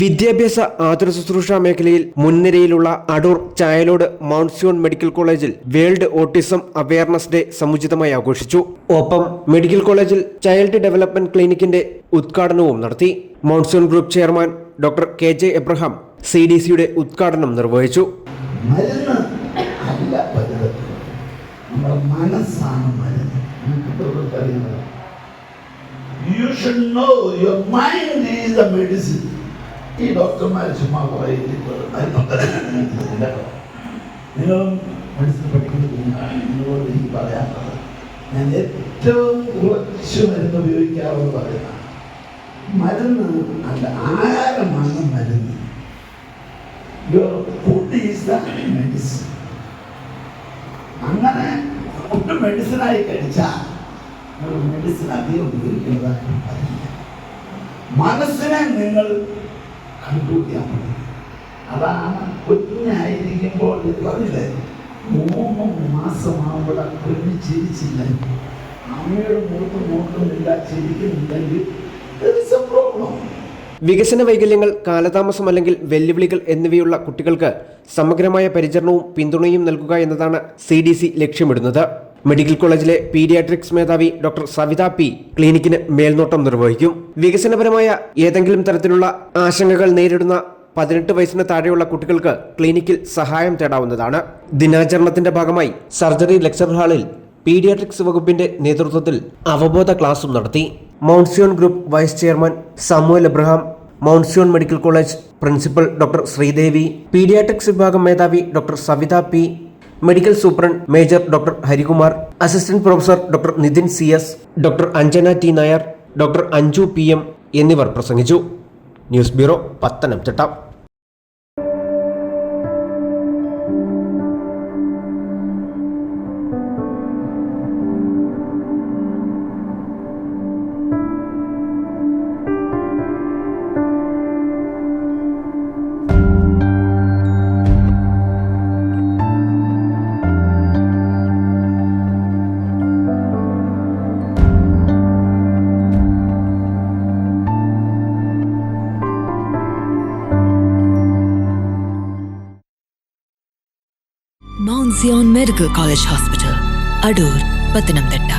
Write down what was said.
വിദ്യാഭ്യാസ ആതുര ശുശ്രൂഷ മേഖലയിൽ മുൻനിരയിലുള്ള Adoor Chayalode Mount Zion medical കോളേജിൽ വേൾഡ് ഓട്ടിസം അവയർനെസ് ഡേ സമുചിതമായി ആഘോഷിച്ചു. ഒപ്പം മെഡിക്കൽ കോളേജിൽ ചൈൽഡ് ഡെവലപ്മെന്റ് ക്ലിനിക്കിന്റെ ഉദ്ഘാടനവും നടത്തി. Mount Zion group chairman doctor K J Abraham C D സിയുടെ ഉദ്ഘാടനം നിർവഹിച്ചു. You should know your mind is the അറിയുന്നത് ഈ ഡോക്ടർമാർ ചുമ്മാ നിങ്ങളും മനസ്സിൽ പഠിക്കുന്നത് നിങ്ങളോട് എനിക്ക് പറയാനുള്ളത്. ഞാൻ ഏറ്റവും കുറച്ച് മരുന്ന് ഉപയോഗിക്കാറുള്ളത് പറയുന്ന മരുന്ന് അല്ല ആഹാരമാണ് മരുന്ന്. മെഡിസിൻ അങ്ങനെ ഫുഡ് മെഡിസിനായി കഴിച്ചാൽ മെഡിസിൻ അധികം ഉപയോഗിക്കുന്നതായി അറിയില്ല. മനസ്സിനെ നിങ്ങൾ കണ്ടുപിടിക്കാൻ പറ്റും. അതാണ് കുഞ്ഞായിരിക്കുമ്പോൾ പറഞ്ഞില്ലേ? മൂന്ന് മാസം ആ കുഞ്ഞ് ചിരിച്ചില്ല അമ്മയുടെ മുഖത്ത് നോക്കുന്നില്ല ചിരിക്കുന്നുണ്ടെങ്കിൽ problem. വികസന വൈകല്യങ്ങൾ കാലതാമസം അല്ലെങ്കിൽ വെല്ലുവിളികൾ എന്നിവയുള്ള കുട്ടികൾക്ക് സമഗ്രമായ പരിചരണവും പിന്തുണയും നൽകുക എന്നതാണ് സി ലക്ഷ്യമിടുന്നത്. മെഡിക്കൽ കോളേജിലെ പീഡിയാട്രിക്സ് മേധാവി ഡോക്ടർ സവിത പി ക്ലിനിക്കിന് മേൽനോട്ടം നിർവഹിക്കും. വികസനപരമായ ഏതെങ്കിലും തരത്തിലുള്ള ആശങ്കകൾ നേരിടുന്ന പതിനെട്ട് വയസ്സിന് താഴെയുള്ള കുട്ടികൾക്ക് ക്ലിനിക്കിൽ സഹായം തേടാവുന്നതാണ്. ദിനാചരണത്തിന്റെ ഭാഗമായി സർജറി ലെക്ചർ ഹാളിൽ പീഡിയാട്രിക്സ് വകുപ്പിന്റെ നേതൃത്വത്തിൽ അവബോധ ക്ലാസും നടത്തി. Mount Zion group vice chairman Samuel Abraham Mount Zion medical college principal doctor Sreedevi paediatrics വിഭാഗം മേധാവി doctor Savitha P medical superintendent major doctor Harikumar assistant professor doctor Nithin C S doctor Anjana T Nair doctor Anju P M എന്നിവർ പ്രസംഗിച്ചു. News bureau Pathanamthitta. Zion medical college hospital Adoor Pathanamthitta